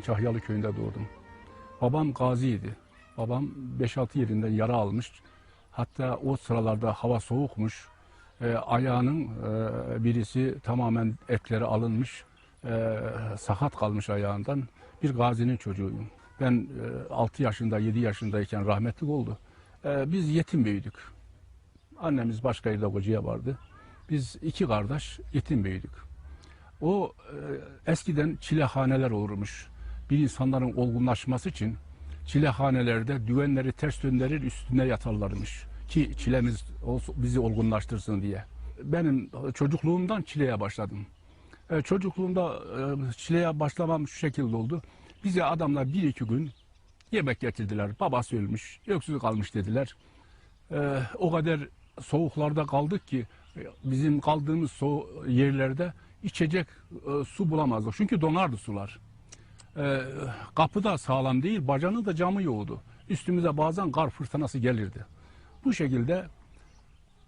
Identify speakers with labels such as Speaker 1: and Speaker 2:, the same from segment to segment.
Speaker 1: Kahyalı köyünde doğdum. Babam gaziydi. Babam 5-6 yerinden yara almış. Hatta o sıralarda hava soğukmuş. Ee, ayağının e, birisi tamamen etleri alınmış. E, sakat kalmış ayağından. Bir gazinin çocuğuyum. Ben e, 6 yaşında, 7 yaşındayken rahmetli oldu. E, biz yetim büyüdük. Annemiz başka yerde kocaya vardı. Biz iki kardeş yetim büyüdük. O e, eskiden çilehaneler olurmuş. Bir insanların olgunlaşması için çilehanelerde düvenleri ters döndürür üstüne yatarlarmış. Ki çilemiz bizi olgunlaştırsın diye. Benim çocukluğumdan çileye başladım. E, çocukluğumda e, çileye başlamam şu şekilde oldu. Bize adamlar bir iki gün yemek getirdiler. Babası ölmüş, öksüz kalmış dediler. Ee, o kadar soğuklarda kaldık ki e, bizim kaldığımız yerlerde içecek e, su bulamazdık. Çünkü donardı sular. Ee, kapı da sağlam değil, bacanın da camı yoktu. Üstümüze bazen kar fırtınası gelirdi. Bu şekilde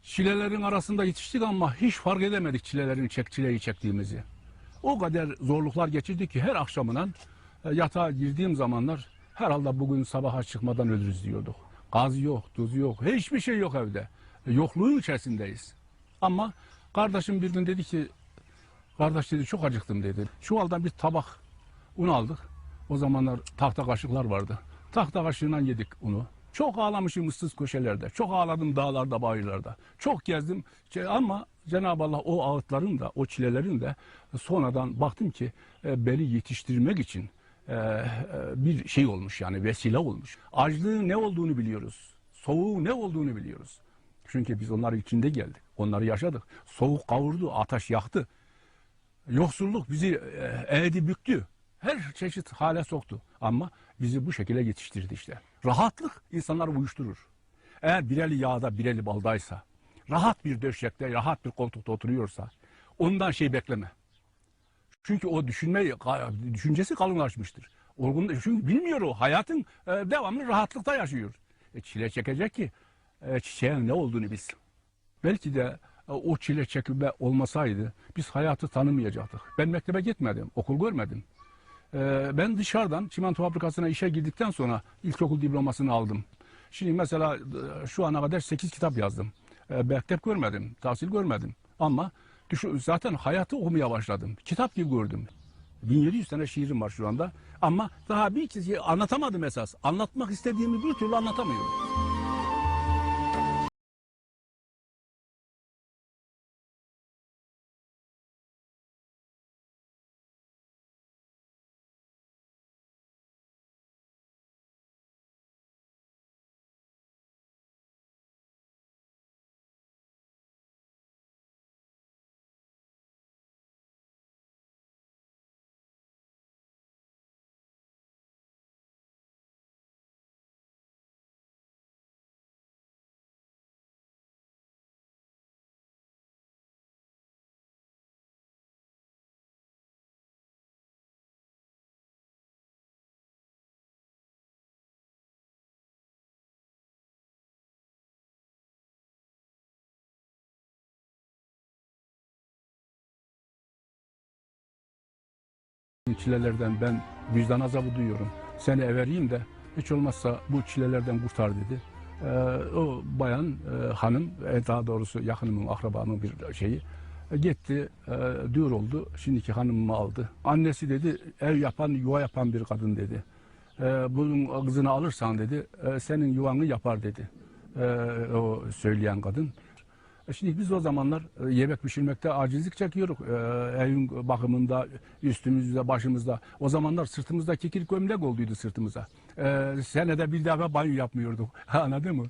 Speaker 1: çilelerin arasında yetiştik ama hiç fark edemedik çilelerin çek, çileyi çektiğimizi. O kadar zorluklar geçirdik ki her akşamından e, yatağa girdiğim zamanlar herhalde bugün sabaha çıkmadan ölürüz diyorduk. Gaz yok, tuz yok, hiçbir şey yok evde. E, Yokluğun içerisindeyiz. Ama kardeşim bir gün dedi ki, kardeş dedi çok acıktım dedi. Çuvaldan bir tabak un aldık. O zamanlar tahta kaşıklar vardı. Tahta kaşığından yedik unu. Çok ağlamışım ıssız köşelerde. Çok ağladım dağlarda, bayırlarda. Çok gezdim. Şey, ama Cenab-ı Allah o ağıtların da, o çilelerin de sonradan baktım ki e, beni yetiştirmek için e, e, bir şey olmuş yani vesile olmuş. Açlığın ne olduğunu biliyoruz. Soğuğun ne olduğunu biliyoruz. Çünkü biz onların içinde geldik. Onları yaşadık. Soğuk kavurdu, ateş yaktı. Yoksulluk bizi e, eğdi büktü. Her çeşit hale soktu. Ama bizi bu şekilde yetiştirdi işte. Rahatlık insanları uyuşturur. Eğer bir eli yağda bir eli baldaysa, rahat bir döşekte, rahat bir koltukta oturuyorsa ondan şey bekleme. Çünkü o düşünme, düşüncesi kalınlaşmıştır. Olgun, çünkü bilmiyor o. Hayatın e, devamlı rahatlıkta yaşıyor. E, çile çekecek ki e, çiçeğin ne olduğunu bilsin. Belki de e, o çile çekilme olmasaydı biz hayatı tanımayacaktık. Ben mektebe gitmedim, okul görmedim. E, ben dışarıdan çimento fabrikasına işe girdikten sonra ilkokul diplomasını aldım. Şimdi mesela e, şu ana kadar 8 kitap yazdım. E, mektep görmedim, tahsil görmedim. Ama zaten hayatı okumaya başladım. Kitap gibi gördüm. 1700 tane şiirim var şu anda. Ama daha bir anlatamadım esas. Anlatmak istediğimi bir türlü anlatamıyorum. Çilelerden ben vicdan azabı duyuyorum. Seni evereyim de hiç olmazsa bu çilelerden kurtar dedi. Ee, o bayan e, hanım e, daha doğrusu yakınımın akrabamın bir şeyi e, gitti e, düğür oldu şimdiki hanımımı aldı. Annesi dedi ev yapan yuva yapan bir kadın dedi. E, bunun kızını alırsan dedi e, senin yuvanı yapar dedi. E, o söyleyen kadın. E Şimdi biz o zamanlar e, yemek pişirmekte acizlik çekiyoruz. E, evin bakımında, üstümüzde, başımızda. O zamanlar sırtımızda kikir gömlek olduydu sırtımıza. Senede bir defa banyo yapmıyorduk. Anladın mı?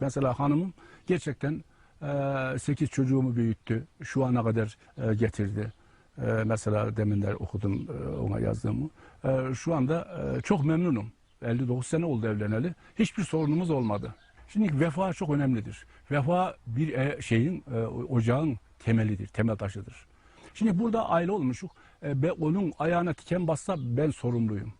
Speaker 1: Mesela hanımım gerçekten e, 8 çocuğumu büyüttü. Şu ana kadar getirdi. Mesela deminler okudum ona yazdığımı. Şu anda çok memnunum. 59 sene oldu evleneli. Hiçbir sorunumuz olmadı. Şimdi vefa çok önemlidir. Vefa bir e, şeyin, e, ocağın temelidir, temel taşıdır. Şimdi burada aile olmuşuk. E, ben onun ayağına tiken bassa ben sorumluyum.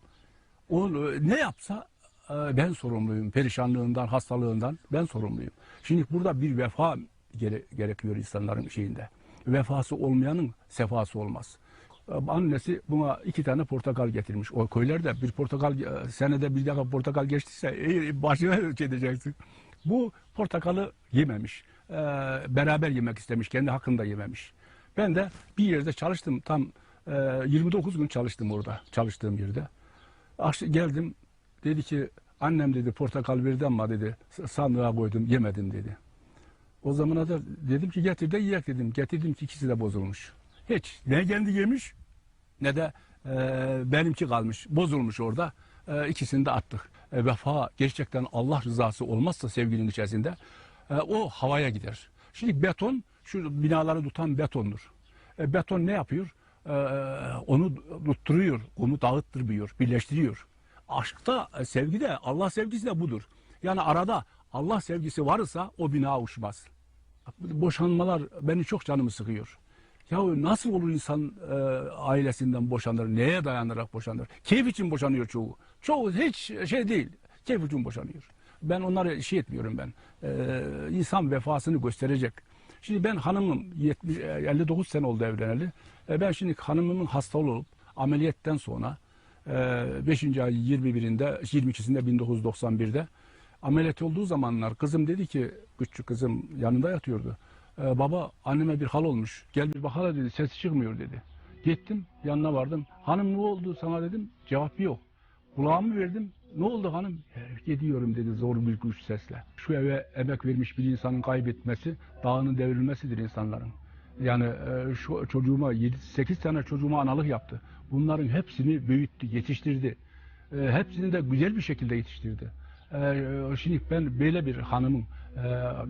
Speaker 1: O e, ne yapsa ben sorumluyum. Perişanlığından, hastalığından ben sorumluyum. Şimdi burada bir vefa gere- gerekiyor insanların şeyinde. Vefası olmayanın sefası olmaz. E, Annesi buna iki tane portakal getirmiş. O köylerde bir portakal e, senede bir defa portakal geçtiyse e, başına edeceksin. Bu portakalı yememiş. E, beraber yemek istemiş. Kendi hakkında yememiş. Ben de bir yerde çalıştım. Tam e, 29 gün çalıştım orada. Çalıştığım yerde. Geldim. Dedi ki annem dedi portakal verdi ama dedi sandığa koydum yemedim dedi. O zamana da dedim ki getir de yiyek dedim. Getirdim ki ikisi de bozulmuş. Hiç ne kendi yemiş ne de e, benimki kalmış. Bozulmuş orada. E, ikisini de attık. E, vefa gerçekten Allah rızası olmazsa sevginin içerisinde e, o havaya gider. Şimdi beton şu binaları tutan betondur. E, beton ne yapıyor? E, onu tutturuyor, onu dağıttırmıyor, birleştiriyor. Aşkta, e, sevgide, Allah sevgisi de budur. Yani arada Allah sevgisi varsa o bina uçmaz. Boşanmalar beni çok canımı sıkıyor. Ya nasıl olur insan e, ailesinden boşanır? Neye dayanarak boşanır? Keyif için boşanıyor çoğu. Çoğu hiç şey değil. Keyif için boşanıyor. Ben onları şey etmiyorum ben. E, insan vefasını gösterecek. Şimdi ben hanımım 70, e, 59 sene oldu evleneli. E, ben şimdi hanımımın hasta olup ameliyattan sonra e, 5. ay 21'inde 22'sinde 1991'de ameliyat olduğu zamanlar kızım dedi ki küçük kızım yanında yatıyordu. "Ee, baba anneme bir hal olmuş. Gel bir bakalım dedi. Sesi çıkmıyor dedi. Gittim yanına vardım. Hanım ne oldu sana dedim. Cevap yok. Kulağımı verdim. Ne oldu hanım? Gidiyorum dedi zor bir güç sesle. Şu eve emek vermiş bir insanın kaybetmesi dağının devrilmesidir insanların. Yani e, şu çocuğuma 7-8 tane çocuğuma analık yaptı. Bunların hepsini büyüttü, yetiştirdi. E, hepsini de güzel bir şekilde yetiştirdi. E, şimdi ben böyle bir hanımın e,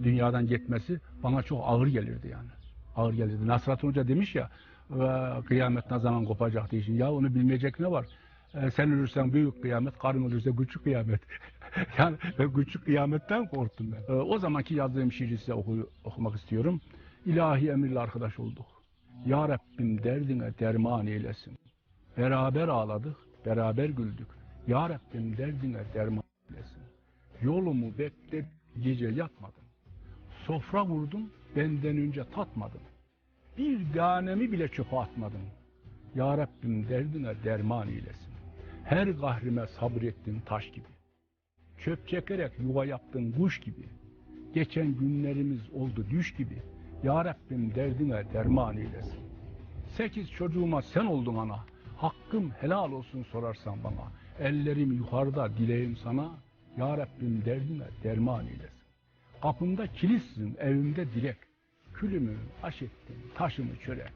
Speaker 1: dünyadan gitmesi bana çok ağır gelirdi yani. Ağır gelirdi. Nasratın Hoca demiş ya e, kıyamet ne zaman kopacak diye. Ya onu bilmeyecek ne var? E, sen ölürsen büyük kıyamet, karın ölürse küçük kıyamet. yani ben küçük kıyametten korktum ben. E, o zamanki yazdığım şiiri size oku- okumak istiyorum. İlahi emirle arkadaş olduk. Ya Rabbim derdine derman eylesin. Beraber ağladık, beraber güldük. Ya Rabbim derdine derman. Yolumu bekle gece yatmadım. Sofra vurdum, benden önce tatmadım. Bir ganemi bile çöpe atmadım. Ya Rabbim derdine derman eylesin. Her gahrime sabrettin taş gibi. Çöp çekerek yuva yaptın kuş gibi. Geçen günlerimiz oldu düş gibi. Ya Rabbim derdine derman eylesin. Sekiz çocuğuma sen oldun ana. Hakkım helal olsun sorarsan bana. Ellerim yukarıda dileğim sana. Ya Rabbim derdine derman eylesin. Kapımda kilissin, evimde dilek. Külümü aş ettin, taşımı çörek.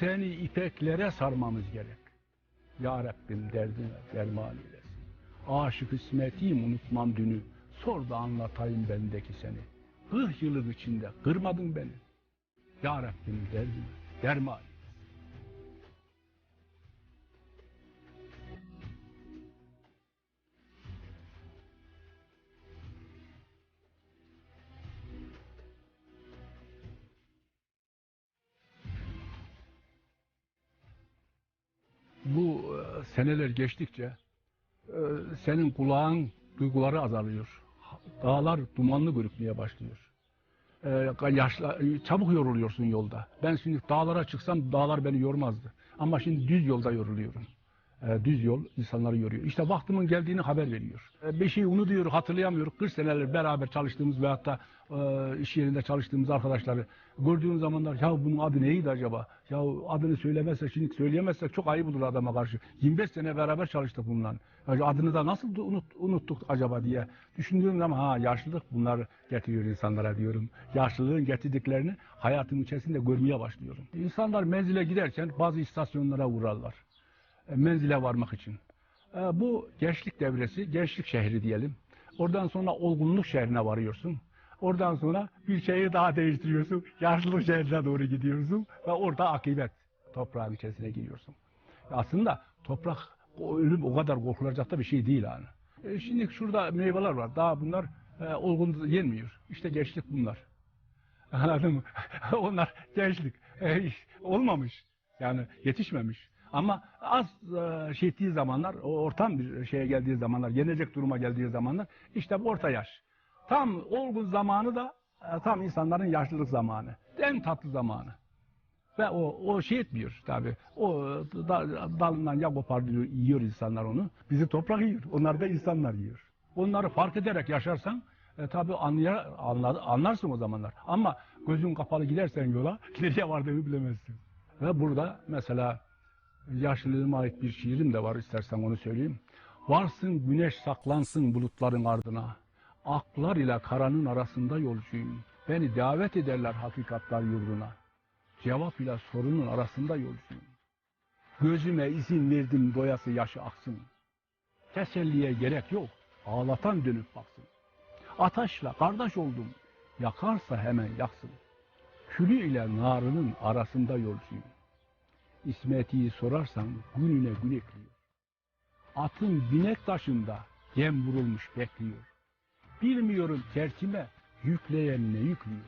Speaker 1: Seni ipeklere sarmamız gerek. Ya Rabbim derdine derman eylesin. Aşık ismetiyim unutmam dünü. Sor da anlatayım bendeki seni. Kırk yıllık içinde kırmadın beni. Ya Rabbim derdine derman seneler geçtikçe e, senin kulağın duyguları azalıyor. Dağlar dumanlı görükmeye başlıyor. E, yaşla, çabuk yoruluyorsun yolda. Ben şimdi dağlara çıksam dağlar beni yormazdı. Ama şimdi düz yolda yoruluyorum. E, düz yol insanları yoruyor. İşte vaktimin geldiğini haber veriyor. E, bir şeyi unutuyor, hatırlayamıyor. 40 seneler beraber çalıştığımız veyahut da e, iş yerinde çalıştığımız arkadaşları gördüğün zamanlar ya bunun adı neydi acaba? Ya adını söylemezsek, şimdi söyleyemezsek çok ayıp olur adama karşı. 25 sene beraber çalıştık bundan. Ya adını da nasıl unut, unuttuk acaba diye düşündüğüm zaman ha yaşlılık bunlar getiriyor insanlara diyorum. Yaşlılığın getirdiklerini hayatın içerisinde görmeye başlıyorum. İnsanlar menzile giderken bazı istasyonlara uğrarlar. E, menzile varmak için. E, Bu gençlik devresi, gençlik şehri diyelim. Oradan sonra olgunluk şehrine varıyorsun. Oradan sonra bir şehir daha değiştiriyorsun. Yaşlılık şehrine doğru gidiyorsun ve orada akıbet toprağın içerisine giriyorsun. Aslında toprak, o ölüm o kadar korkulacak da bir şey değil yani. E, Şimdi şurada meyveler var. Daha bunlar e, olgun yenmiyor. İşte gençlik bunlar. Anladın mı? Onlar gençlik. E, olmamış. Yani yetişmemiş. Ama az e, şey ettiği zamanlar, o ortam bir şeye geldiği zamanlar, yenecek duruma geldiği zamanlar işte bu orta yaş. Tam olgun zamanı da e, tam insanların yaşlılık zamanı. En tatlı zamanı. Ve o, o şey etmiyor tabi. O da, dalından ya koparıyor, yiyor insanlar onu. Bizi toprak yiyor. Onlar da insanlar yiyor. Onları fark ederek yaşarsan e, tabi anlayar, anla- anlarsın o zamanlar. Ama gözün kapalı gidersen yola nereye vardığını bilemezsin. Ve burada mesela yaşlılığıma ait bir şiirim de var istersen onu söyleyeyim. Varsın güneş saklansın bulutların ardına. Aklar ile karanın arasında yolcuyum. Beni davet ederler hakikatlar yurduna. Cevap ile sorunun arasında yolcuyum. Gözüme izin verdim doyası yaşı aksın. Teselliye gerek yok. Ağlatan dönüp baksın. Ateşle kardeş oldum. Yakarsa hemen yaksın. Külü ile narının arasında yolcuyum. İsmet'i sorarsan gününe gün ekliyor. Atın binek taşında yem vurulmuş bekliyor. Bilmiyorum terkime yükleyen ne yüklüyor.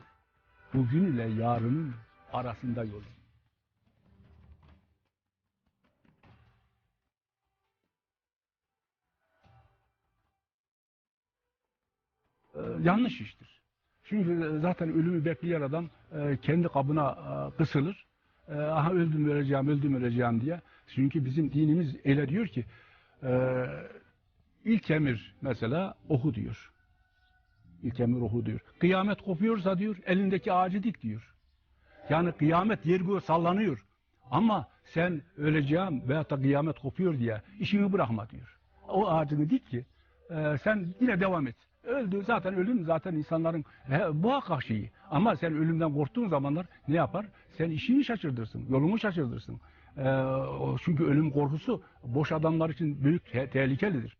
Speaker 1: Bugün ile yarının arasında yol. Ee, yanlış iştir. Çünkü zaten ölümü bekleyen adam e, kendi kabına e, kısılır. E, aha öldüm öleceğim, öldüm öleceğim diye. Çünkü bizim dinimiz öyle diyor ki e, ilk emir mesela oku diyor. İlk emir oku diyor. Kıyamet kopuyorsa diyor elindeki ağacı dik diyor. Yani kıyamet yer sallanıyor. Ama sen öleceğim veyahut da kıyamet kopuyor diye işini bırakma diyor. O ağacını dik ki e, sen yine devam et. Öldü zaten ölüm zaten insanların he, muhakkak şeyi. Ama sen ölümden korktuğun zamanlar ne yapar? Sen işini şaşırtırsın, yolunu şaşırtırsın. E, çünkü ölüm korkusu boş adamlar için büyük te- tehlikelidir.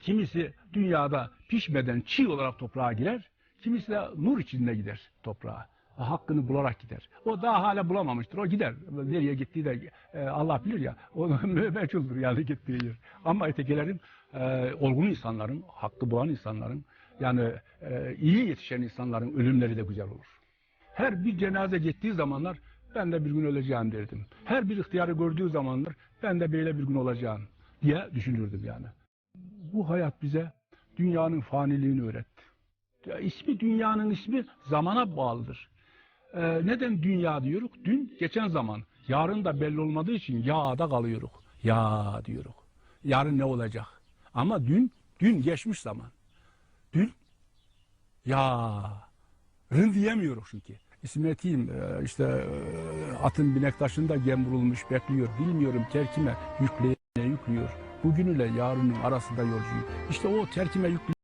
Speaker 1: Kimisi dünyada pişmeden çiğ olarak toprağa girer, kimisi de nur içinde gider toprağa. Hakkını bularak gider. O daha hala bulamamıştır. O gider. Nereye gittiği de e, Allah bilir ya. O meçhuldür yani gittiği yer. Ama ötekilerin e, olgun insanların, hakkı bulan insanların, yani e, iyi yetişen insanların ölümleri de güzel olur. Her bir cenaze gittiği zamanlar ben de bir gün öleceğim derdim. Her bir ihtiyarı gördüğü zamanlar ben de böyle bir gün olacağım diye düşünürdüm yani. Bu hayat bize dünyanın faniliğini öğretti. Ya ismi dünyanın ismi zamana bağlıdır. Ee, neden dünya diyoruz? Dün geçen zaman. Yarın da belli olmadığı için yağda kalıyoruz. Ya diyoruz. Yarın ne olacak? Ama dün, dün geçmiş zaman. Dün yarın diyemiyoruz çünkü. İsmet'iyim e, işte e, atın binek taşında gem vurulmuş bekliyor. Bilmiyorum terkime yükleyene yüklüyor. Bugün ile yarının arasında yolcuyum. İşte o terkime yüklü